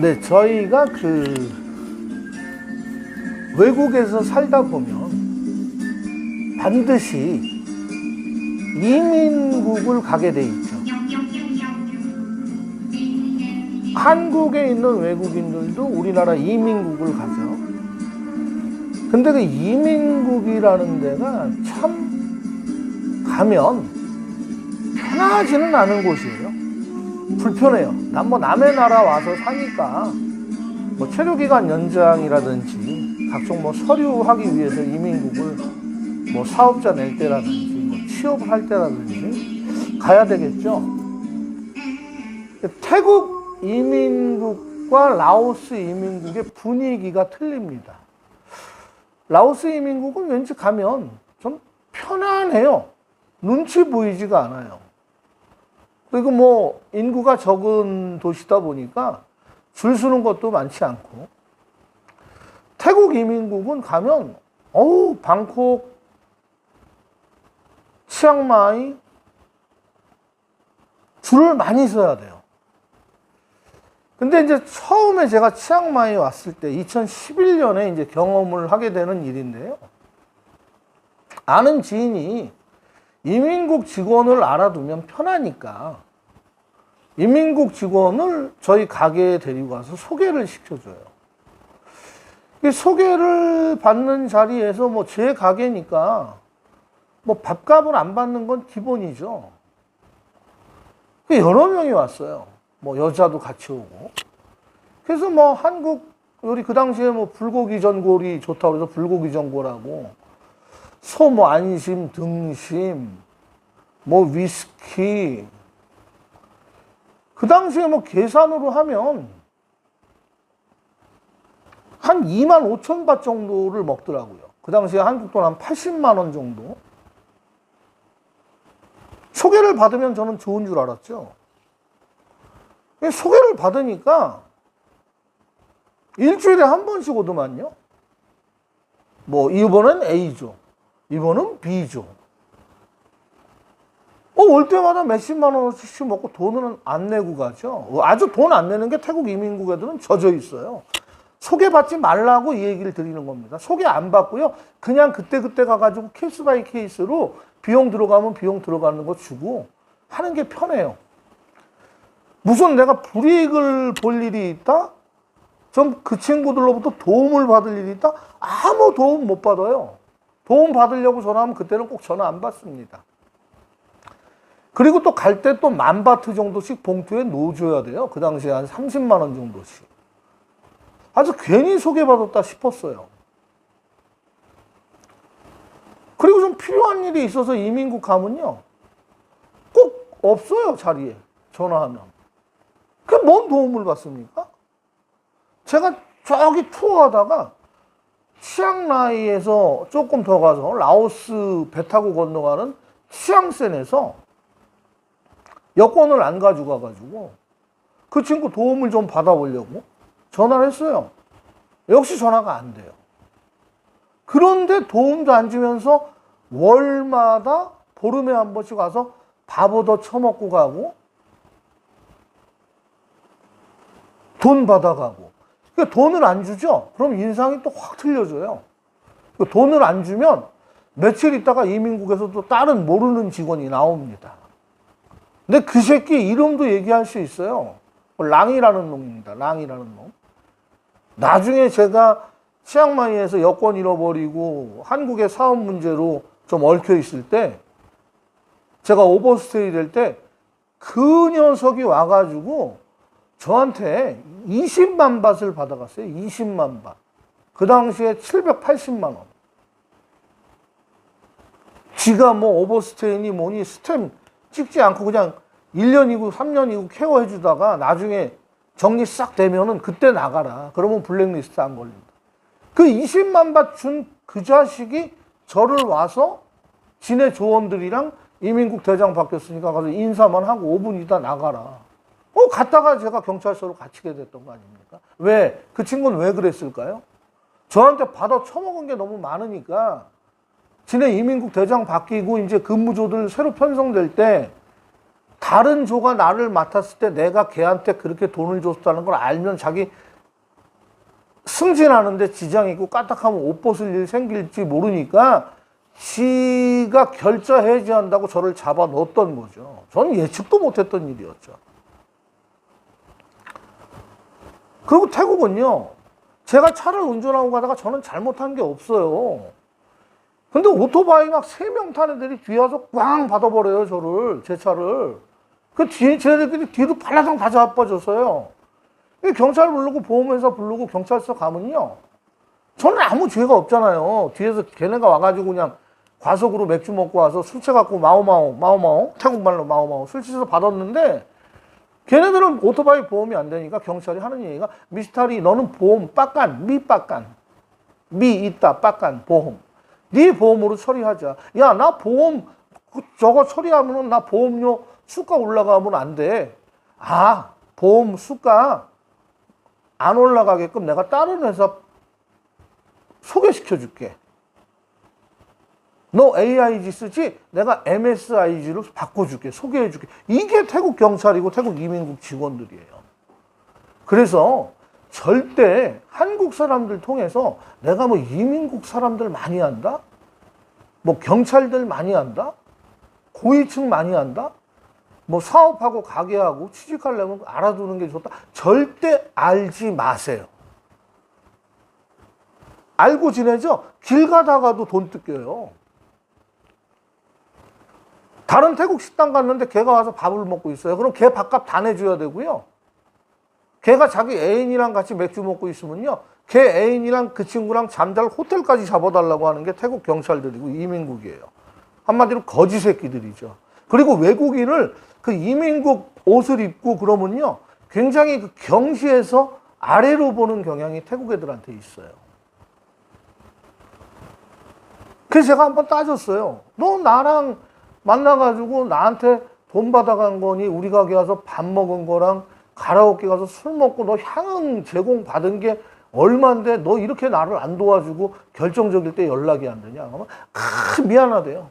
네, 저희가 그 외국에서 살다 보면 반드시 이민국을 가게 돼 있죠. 한국에 있는 외국인들도 우리나라 이민국을 가죠. 근데 그 이민국이라는 데가 참 가면 편하지는 않은 곳이에요. 불편해요. 난 뭐 남의 나라 와서 사니까 뭐 체류기간 연장이라든지 각종 뭐 서류하기 위해서 이민국을 뭐 사업자 낼 때라든지 뭐 취업을 할 때라든지 가야 되겠죠. 태국 이민국과 라오스 이민국의 분위기가 틀립니다. 라오스 이민국은 왠지 가면 좀 편안해요. 눈치 보이지가 않아요. 그리고 뭐 인구가 적은 도시다 보니까 줄 서는 것도 많지 않고 태국 이민국은 가면 어우 방콕 치앙마이 줄을 많이 서야 돼요. 근데 이제 처음에 제가 치앙마이 왔을 때 2011년에 이제 경험을 하게 되는 일인데요. 아는 지인이 이민국 직원을 알아두면 편하니까 이민국 직원을 저희 가게에 데리고 가서 소개를 시켜줘요. 이 소개를 받는 자리에서 뭐 제 가게니까 뭐 밥값을 안 받는 건 기본이죠. 그 여러 명이 왔어요. 뭐 여자도 같이 오고. 그래서 뭐 한국 요리 그 당시에 뭐 불고기 전골이 좋다고 그래서 불고기 전골하고 소뭐 안심, 등심, 뭐 위스키. 그 당시에 뭐 계산으로 하면 한 2만 5천 바 정도를 먹더라고요. 그 당시에 한국 돈 한 80만 원 정도. 소개를 받으면 저는 좋은 줄 알았죠. 소개를 받으니까 일주일에 한 번씩 오더만요. 뭐 이번은 A조, 이번은 B조. 어, 올 때마다 몇십만 원씩 먹고 돈은 안 내고 가죠. 아주 돈 안 내는 게 태국 이민국 애들은 젖어 있어요. 소개받지 말라고 이 얘기를 드리는 겁니다. 소개 안 받고요. 그냥 그때 그때 가가지고 케이스 바이 케이스로 비용 들어가면 비용 들어가는 거 주고 하는 게 편해요. 무슨 내가 불이익을 볼 일이 있다? 좀 그 친구들로부터 도움을 받을 일이 있다? 아무 도움 못 받아요. 도움 받으려고 전화하면 그때는 꼭 전화 안 받습니다. 그리고 또 갈 때 또 만 바트 정도씩 봉투에 넣어줘야 돼요. 그 당시에 한 30만 원 정도씩. 아주 괜히 소개받았다 싶었어요. 그리고 좀 필요한 일이 있어서 이민국 가면요. 꼭 없어요, 자리에. 전화하면. 그뭔 도움을 받습니까? 제가 저기 투어하다가 치앙라이에서 조금 더 가서 라오스 배 타고 건너가는 치앙센에서 여권을 안 가지고 가가지고 그 친구 도움을 좀 받아보려고 전화를 했어요. 역시 전화가 안 돼요. 그런데 도움도 안 주면서 월마다 보름에 한 번씩 와서 밥 얻어 처먹고 가고 돈 받아가고 그러니까 돈을 안 주죠? 그럼 인상이 또 확 틀려져요. 그 돈을 안 주면 며칠 있다가 이민국에서 또 다른 모르는 직원이 나옵니다. 근데 그 새끼 이름도 얘기할 수 있어요. 랑이라는 놈입니다. 랑이라는 놈. 나중에 제가 치앙마이에서 여권 잃어버리고 한국의 사업 문제로 좀 얽혀 있을 때 제가 오버스테이 될 때 그 녀석이 와가지고 저한테 20만 밭을 받아갔어요. 20만 밭. 그 당시에 780만 원. 지가 뭐 오버스테이니 뭐니 스탬 찍지 않고 그냥 1년이고 3년이고 케어해 주다가 나중에 정리 싹 되면은 그때 나가라. 그러면 블랙리스트 안 걸린다. 그 20만 밭 준 그 자식이 저를 와서 지네 조원들이랑 이민국 대장 바뀌었으니까 가서 인사만 하고 5분 있다 나가라. 어, 갔다가 제가 경찰서로 갇히게 됐던 거 아닙니까? 왜? 그 친구는 왜 그랬을까요? 저한테 받아 처먹은 게 너무 많으니까 지네 이민국 대장 바뀌고 이제 근무조들 새로 편성될 때 다른 조가 나를 맡았을 때 내가 걔한테 그렇게 돈을 줬다는 걸 알면 자기 승진하는데 지장이 있고 까딱하면 옷 벗을 일 생길지 모르니까 지가 결자 해지한다고 저를 잡아 넣었던 거죠. 저는 예측도 못했던 일이었죠. 그리고 태국은요, 제가 차를 운전하고 가다가 저는 잘못한 게 없어요. 근데 오토바이 막 세명 타는 애들이 뒤에 와서 꽝 받아버려요, 저를, 제 차를. 그 뒤에, 쟤네들끼리 뒤로 발라당 다 자빠졌어요. 이 경찰 부르고 보험회사 부르고 경찰서 가면요. 저는 아무 죄가 없잖아요. 뒤에서 걔네가 와가지고 그냥 과속으로 맥주 먹고 와서 술 취해갖고 마오마오, 마오마오, 태국말로 마오마오 술 취해서 받았는데 걔네들은 오토바이 보험이 안 되니까 경찰이 하는 얘기가 미스터리 너는 보험 빡간, 미 빡간, 미 있다 빡간 보험. 네 보험으로 처리하자. 야, 나 보험 그 저거 처리하면은 나 보험료 수가 올라가면 안 돼. 아, 보험 수가 안 올라가게끔 내가 다른 회사 소개시켜 줄게. 너 AIG 쓰지? 내가 MSIG로 바꿔줄게. 소개해줄게. 이게 태국 경찰이고 태국 이민국 직원들이에요. 그래서 절대 한국 사람들 통해서 내가 뭐 이민국 사람들 많이 한다? 뭐 경찰들 많이 한다? 고위층 많이 한다? 뭐 사업하고 가게하고 취직하려면 알아두는 게 좋다. 절대 알지 마세요. 알고 지내죠? 길 가다가도 돈 뜯겨요. 다른 태국 식당 갔는데 걔가 와서 밥을 먹고 있어요. 그럼 걔 밥값 다 내줘야 되고요. 걔가 자기 애인이랑 같이 맥주 먹고 있으면요. 걔 애인이랑 그 친구랑 잠잘 호텔까지 잡아달라고 하는 게 태국 경찰들이고 이민국이에요. 한마디로 거지 새끼들이죠. 그리고 외국인을 그 이민국 옷을 입고 그러면요. 굉장히 그 경시해서 아래로 보는 경향이 태국 애들한테 있어요. 그래서 제가 한번 따졌어요. 너 나랑 만나가지고 나한테 돈 받아간 거니 우리 가게 가서 밥 먹은 거랑 가라오케 가서 술 먹고 너 향응 제공 받은 게 얼마인데 너 이렇게 나를 안 도와주고 결정적일 때 연락이 안 되냐? 그러면 아 미안하대요.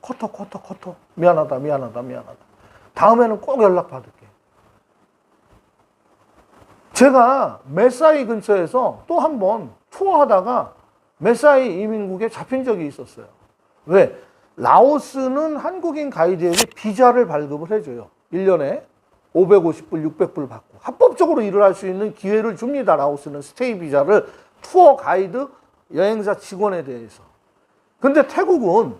커터 커터 커터 미안하다 미안하다 미안하다. 다음에는 꼭 연락 받을게. 제가 메사이 근처에서 또 한 번 투어하다가 메사이 이민국에 잡힌 적이 있었어요. 왜? 라오스는 한국인 가이드에게 비자를 발급을 해줘요. 1년에 550불, 600불 받고. 합법적으로 일을 할 수 있는 기회를 줍니다. 라오스는 스테이 비자를 투어 가이드 여행사 직원에 대해서. 근데 태국은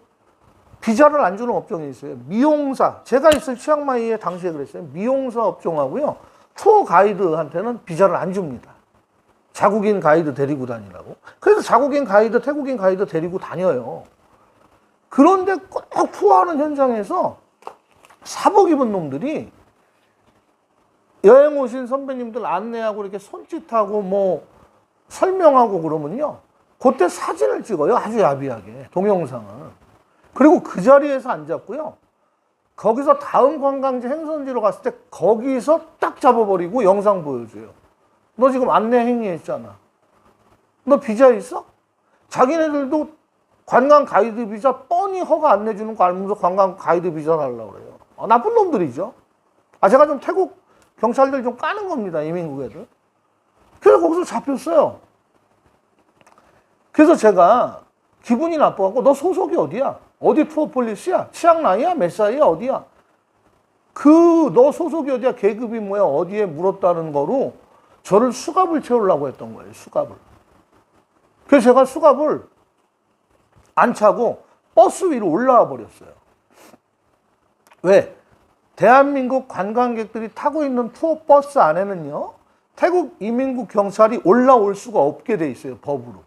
비자를 안 주는 업종이 있어요. 미용사. 제가 있을 치앙마이에 당시에 그랬어요. 미용사 업종하고요. 투어 가이드한테는 비자를 안 줍니다. 자국인 가이드 데리고 다니라고. 그래서 자국인 가이드, 태국인 가이드 데리고 다녀요. 그런데 꼭 투어하는 현장에서 사복 입은 놈들이 여행 오신 선배님들 안내하고 이렇게 손짓하고 뭐 설명하고 그러면요. 그때 사진을 찍어요. 아주 야비하게. 동영상을. 그리고 그 자리에서 앉았고요. 거기서 다음 관광지 행선지로 갔을 때 거기서 딱 잡아버리고 영상 보여줘요. 너 지금 안내 행위했잖아. 너 비자 있어? 자기네들도 관광 가이드 비자 뻔히 허가 안 내주는 거 알면서 관광 가이드 비자를 하려고 그래요. 아, 나쁜 놈들이죠. 아, 제가 좀 태국 경찰들 좀 까는 겁니다. 이민국 애들. 그래서 거기서 잡혔어요. 그래서 제가 기분이 나빠갖고 너 소속이 어디야? 어디 투어 폴리스야? 치앙라이야? 메사이야? 어디야? 그 너 소속이 어디야? 계급이 뭐야? 어디에 물었다는 거로 저를 수갑을 채우려고 했던 거예요. 수갑을. 그래서 제가 수갑을 안 차고 버스 위로 올라와 버렸어요. 왜? 대한민국 관광객들이 타고 있는 투어 버스 안에는요, 태국 이민국 경찰이 올라올 수가 없게 돼 있어요, 법으로.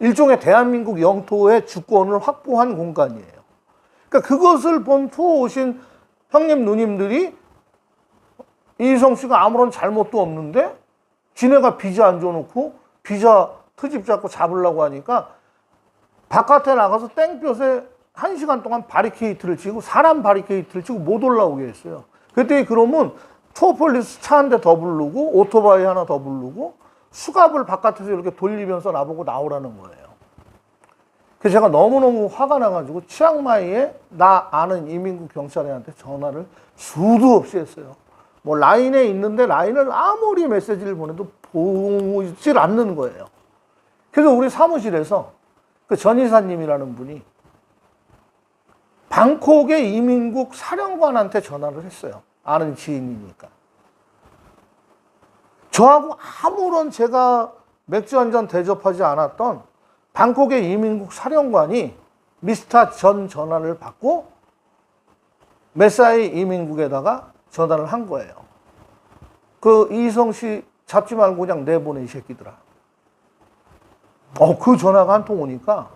일종의 대한민국 영토의 주권을 확보한 공간이에요. 그러니까 그것을 본 투어 오신 형님, 누님들이 이희성 씨가 아무런 잘못도 없는데 지네가 비자 안 줘놓고 비자 트집 잡고 잡으려고 하니까 바깥에 나가서 땡볕에 한 시간 동안 바리케이트를 치고 사람 바리케이트를 치고 못 올라오게 했어요. 그때 그러면 투어폴리스 차 한 대 더 부르고 오토바이 하나 더 부르고 수갑을 바깥에서 이렇게 돌리면서 나보고 나오라는 거예요. 그래서 제가 너무너무 화가 나가지고 치앙마이에 나 아는 이민국 경찰한테 전화를 수도 없이 했어요. 뭐 라인에 있는데 라인을 아무리 메시지를 보내도 보질 않는 거예요. 그래서 우리 사무실에서 그 전이사님이라는 분이 방콕의 이민국 사령관한테 전화를 했어요. 아는 지인이니까. 저하고 아무런 제가 맥주 한 잔 대접하지 않았던 방콕의 이민국 사령관이 미스터 전 전화를 받고 메사이 이민국에다가 전화를 한 거예요. 그 이성 씨 잡지 말고 그냥 내보내 이 새끼들아. 어, 그 전화가 한 통 오니까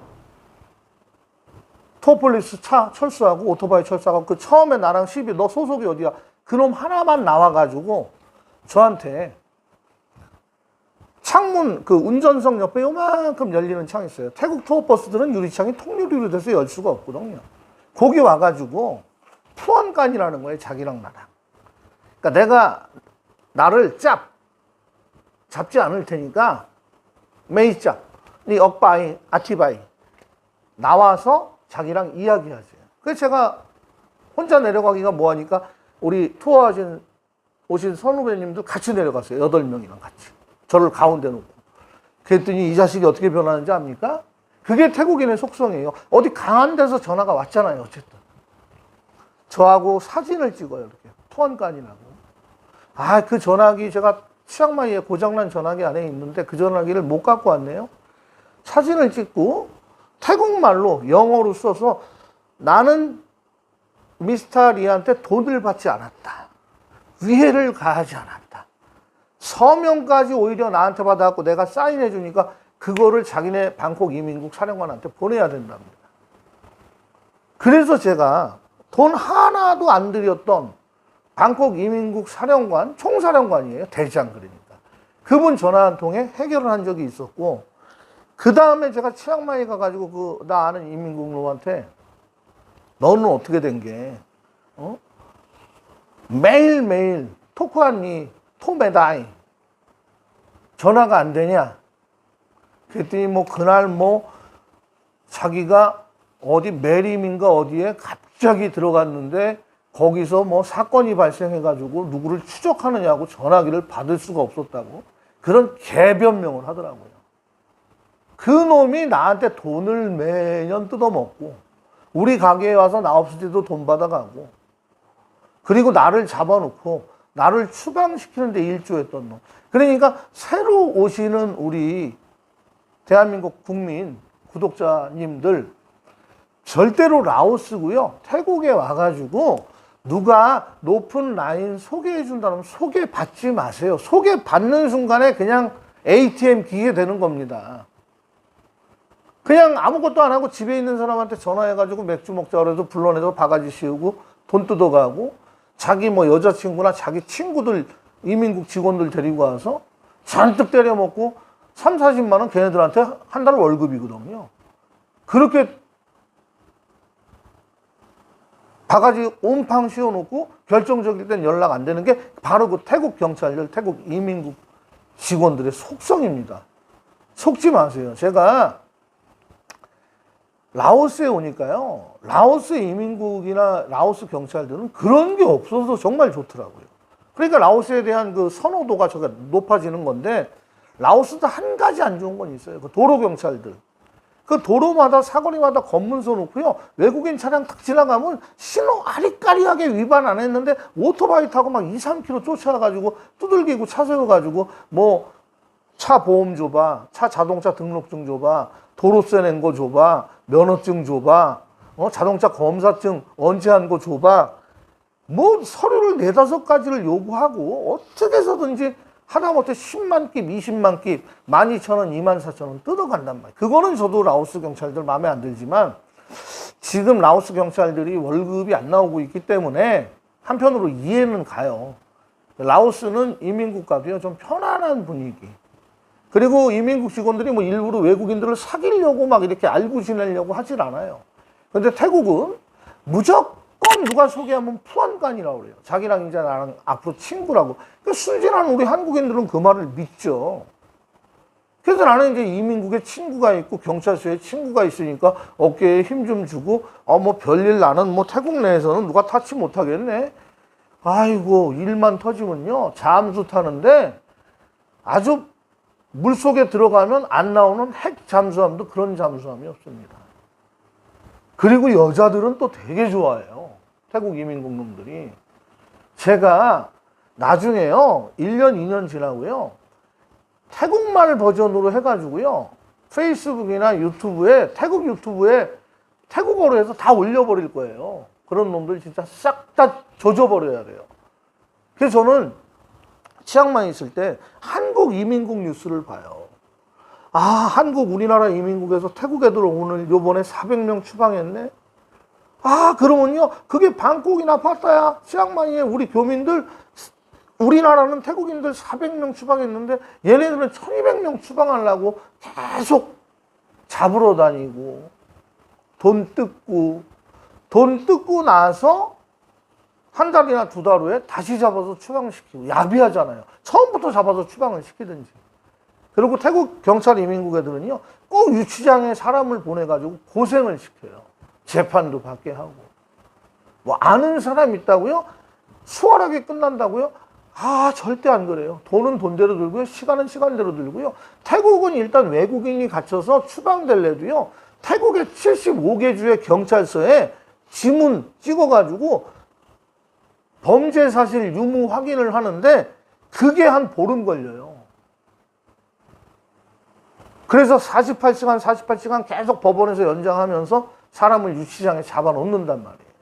토폴리스 차 철수하고 오토바이 철수하고 그 처음에 나랑 시비 너 소속이 어디야? 그놈 하나만 나와가지고 저한테 창문 그 운전석 옆에 요만큼 열리는 창이 있어요. 태국 투어버스들은 유리창이 통유리로 돼서 열 수가 없거든요. 거기 와가지고 푸원간이라는 거예요. 자기랑 나랑. 그러니까 내가 나를 짭 잡지 않을 테니까 메이 짭 니 억바이 아티바이 나와서 자기랑 이야기하세요. 그래서 제가 혼자 내려가기가 뭐하니까 우리 투어하신 오신 선후배님들 같이 내려갔어요. 여덟 명이랑 같이. 저를 가운데 놓고. 그랬더니 이 자식이 어떻게 변하는지 압니까? 그게 태국인의 속성이에요. 어디 강한 데서 전화가 왔잖아요. 어쨌든. 저하고 사진을 찍어요. 이렇게. 투원간이라고. 아, 그 전화기 제가 치앙마이에 고장난 전화기 안에 있는데 그 전화기를 못 갖고 왔네요. 사진을 찍고 태국말로 영어로 써서 나는 미스터 리한테 돈을 받지 않았다. 위해를 가하지 않았다. 서명까지 오히려 나한테 받아갖고 내가 사인해 주니까 그거를 자기네 방콕 이민국 사령관한테 보내야 된답니다. 그래서 제가 돈 하나도 안 들였던 방콕 이민국 사령관, 총사령관이에요. 대장 그러니까. 그분 전화 한 통에 해결을 한 적이 있었고, 그 다음에 제가 치앙마이 가가지고 그, 나 아는 이민국 놈한테 너는 어떻게 된 게, 어? 매일매일 토크하니, 토메다이. 전화가 안 되냐? 그랬더니 뭐 그날 뭐 자기가 어디 매림인가 어디에 갑자기 들어갔는데 거기서 뭐 사건이 발생해가지고 누구를 추적하느냐고 전화기를 받을 수가 없었다고 그런 개변명을 하더라고요. 그 놈이 나한테 돈을 매년 뜯어먹고 우리 가게에 와서 나 없을 때도 돈 받아가고 그리고 나를 잡아놓고 나를 추방시키는데 일조했던 놈. 그러니까 새로 오시는 우리 대한민국 국민 구독자님들 절대로 라오스고요. 태국에 와가지고 누가 높은 라인 소개해 준다면 소개받지 마세요. 소개받는 순간에 그냥 ATM 기계 되는 겁니다. 그냥 아무것도 안 하고 집에 있는 사람한테 전화해가지고 맥주 먹자 그래도 불러내서 바가지 씌우고 돈 뜯어가고 자기 뭐 여자친구나 자기 친구들 이민국 직원들 데리고 와서 잔뜩 때려 먹고 3, 40만 원 걔네들한테 한 달 월급이거든요. 그렇게 바가지 온팡 씌워놓고 결정적일 땐 연락 안 되는 게 바로 그 태국 경찰들, 태국 이민국 직원들의 속성입니다. 속지 마세요. 제가 라오스에 오니까요. 라오스 이민국이나 라오스 경찰들은 그런 게 없어서 정말 좋더라고요. 그러니까 라오스에 대한 그 선호도가 저가 높아지는 건데 라오스도 한 가지 안 좋은 건 있어요. 그 도로 경찰들. 그 도로마다 사거리마다 검문소 놓고요. 외국인 차량 탁 지나가면 신호 아리까리하게 위반 안 했는데 오토바이 타고 막 2, 3km 쫓아가지고 두들기고 차 세워가지고 뭐 차 보험 줘봐, 차 자동차 등록증 줘봐, 도로세 낸 거 줘봐, 면허증 줘봐, 어, 자동차 검사증 언제 한 거 줘봐. 뭐 서류를 네다섯 가지를 요구하고 어떻게 해서든지 하다못해 10만 깁, 20만 깁, 12,000원, 24,000원 뜯어간단 말이에요. 그거는 저도 라오스 경찰들 마음에 안 들지만 지금 라오스 경찰들이 월급이 안 나오고 있기 때문에 한편으로 이해는 가요. 라오스는 이민국가도요, 좀 편안한 분위기. 그리고 이민국 직원들이 뭐 일부러 외국인들을 사귀려고 막 이렇게 알고 지내려고 하질 않아요. 근데 태국은 무조건 누가 소개하면 푸안간이라고 그래요. 자기랑 이제 나랑 앞으로 친구라고. 그 순진한 우리 한국인들은 그 말을 믿죠. 그래서 나는 이제 이민국에 친구가 있고 경찰서에 친구가 있으니까 어깨에 힘 좀 주고 어 뭐 별일 나는 뭐 태국 내에서는 누가 타치 못 하겠네. 아이고 일만 터지면요 잠수 타는데 아주 물 속에 들어가면 안 나오는 핵 잠수함도 그런 잠수함이 없습니다. 그리고 여자들은 또 되게 좋아해요. 태국 이민국 놈들이. 제가 나중에요, 1년, 2년 지나고요, 태국말 버전으로 해가지고요, 페이스북이나 유튜브에, 태국 유튜브에 태국어로 해서 다 올려버릴 거예요. 그런 놈들 진짜 싹 다 조져버려야 돼요. 그래서 저는 치앙마이 있을 때 한국 이민국 뉴스를 봐요. 아, 한국 우리나라 이민국에서 태국 애들 오늘 요번에 400명 추방했네. 아, 그러면요. 그게 방콕이나 파타야, 치앙마이에 우리 교민들 우리나라는 태국인들 400명 추방했는데 얘네들은 1200명 추방하려고 계속 잡으러 다니고 돈 뜯고 돈 뜯고 나서 한 달이나 두 달 후에 다시 잡아서 추방시키고 야비하잖아요. 처음부터 잡아서 추방을 시키든지. 그리고 태국 경찰 이민국 애들은요, 꼭 유치장에 사람을 보내가지고 고생을 시켜요. 재판도 받게 하고. 뭐 아는 사람 있다고요? 수월하게 끝난다고요? 아, 절대 안 그래요. 돈은 돈대로 들고요. 시간은 시간대로 들고요. 태국은 일단 외국인이 갇혀서 추방될래도요. 태국의 75개 주의 경찰서에 지문 찍어가지고 범죄 사실 유무 확인을 하는데 그게 한 보름 걸려요. 그래서 48시간, 48시간 계속 법원에서 연장하면서 사람을 유치장에 잡아 놓는단 말이에요.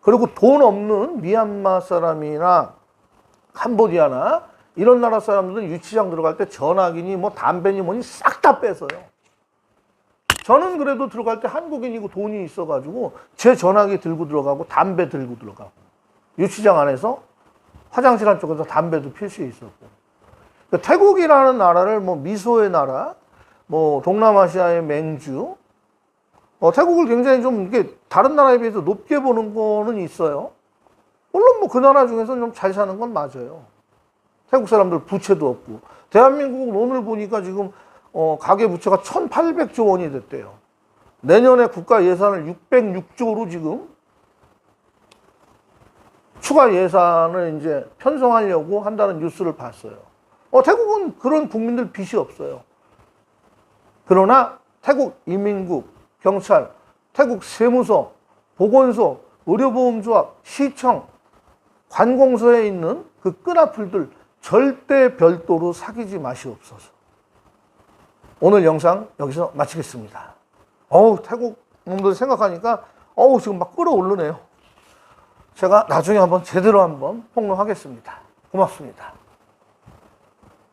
그리고 돈 없는 미얀마 사람이나 캄보디아나 이런 나라 사람들은 유치장 들어갈 때 전화기니 뭐 담배니 뭐니 싹 다 뺏어요. 저는 그래도 들어갈 때 한국인이고 돈이 있어가지고 제 전화기 들고 들어가고 담배 들고 들어가고 유치장 안에서 화장실 한쪽에서 담배도 필 수 있었고 그 태국이라는 나라를 뭐 미소의 나라, 뭐 동남아시아의 맹주, 어, 태국을 굉장히 좀 이게 다른 나라에 비해서 높게 보는 거는 있어요. 물론 뭐 그 나라 중에서 좀 잘 사는 건 맞아요. 태국 사람들 부채도 없고 대한민국은 오늘 보니까 지금 어, 가계 부채가 1,800조 원이 됐대요. 내년에 국가 예산을 606조로 지금 추가 예산을 이제 편성하려고 한다는 뉴스를 봤어요. 어, 태국은 그런 국민들 빚이 없어요. 그러나 태국 이민국, 경찰, 태국 세무서, 보건소, 의료보험조합, 시청, 관공서에 있는 그 끈아풀들 절대 별도로 사귀지 마시옵소서. 오늘 영상 여기서 마치겠습니다. 어우, 태국 놈들 생각하니까 어우, 지금 막 끓어오르네요. 제가 나중에 한번 제대로 한번 폭로하겠습니다. 고맙습니다.